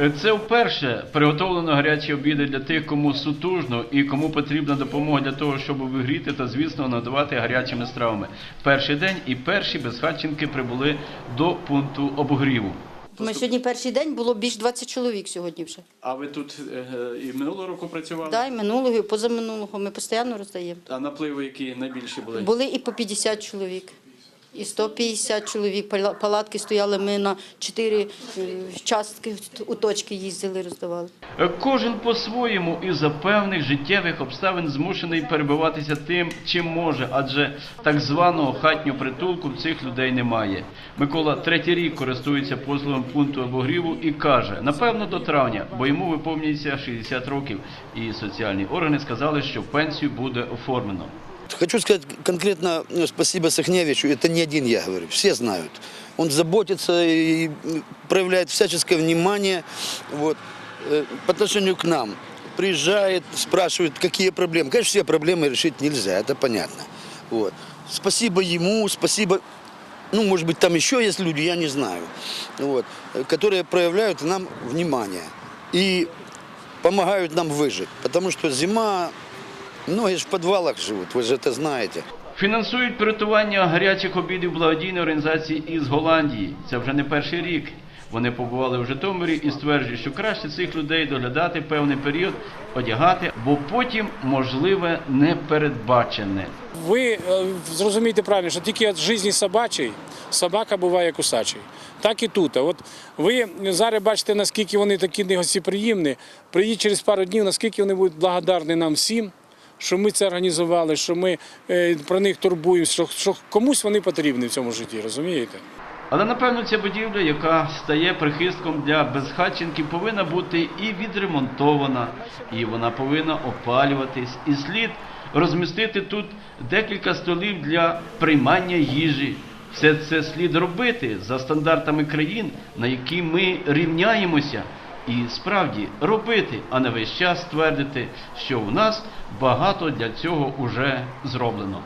Е, Це вперше приготовлено гарячі обіди для тих, кому сутужно і кому потрібна допомога для того, щоб обігріти та, звісно, надавати гарячими стравами. Перший день і перші безхатченки прибули до пункту обогріву. Ми сьогодні перший день було більш 20 чоловік сьогодні вже. А ви тут е, і минулого року працювали? Да, і минулого, і позаминулого ми постійно роздаємо. А напливи які найбільші були? Були і по 50 чоловік, і 150 чоловік. Пала- Палатки стояли, ми на 4 частки у точки їздили, роздавали. Е, Кожен по-своєму і за певних життєвих обставин змушений перебиватися тим, чим може, адже так званого хатнього притулку цих людей немає. Микола третій рік користується послугом пункту обогріву і каже: напевно, до травня, бо йому виповнюється 60 років, і соціальні органи сказали, що пенсію буде оформлено. Хочу сказать конкретно ну, спасибо Сахневичу. Это не один я говорю, все знают. Он заботится и проявляет всяческое внимание вот, э, по отношению к нам. Приезжает, спрашивает, какие проблемы. Конечно, все проблемы решить нельзя, это понятно. Вот. Спасибо ему, спасибо, ну, может быть, там еще есть люди, я не знаю, вот, которые проявляют нам внимание и помогают нам выжить. Потому что зима, многие же в подвалах живут, вы же это знаете. Фінансують приготування гарячих обідів благодійної організації із Голландії. Це вже не перший рік. Вони побували в Житомирі і стверджують, що краще цих людей доглядати певний період, одягати, бо потім можливе непередбачене. Ви е, зрозумієте правильно, що тільки від житті собачий собака буває кусачий. Так і тут. От ви зараз бачите, наскільки вони такі негостеприємні. Приїдь через пару днів, наскільки вони будуть благодарні нам всім, що ми це організували, що ми е, про них турбуємося, що, що комусь вони потрібні в цьому житті, розумієте? Але напевно ця будівля, яка стає прихистком для безхатченків, повинна бути і відремонтована, і вона повинна опалюватись. І слід розмістити тут декілька столів для приймання їжі. Все це слід робити за стандартами країн, на які ми рівняємося. І справді робити, а не весь час твердити, що у нас багато для цього уже зроблено.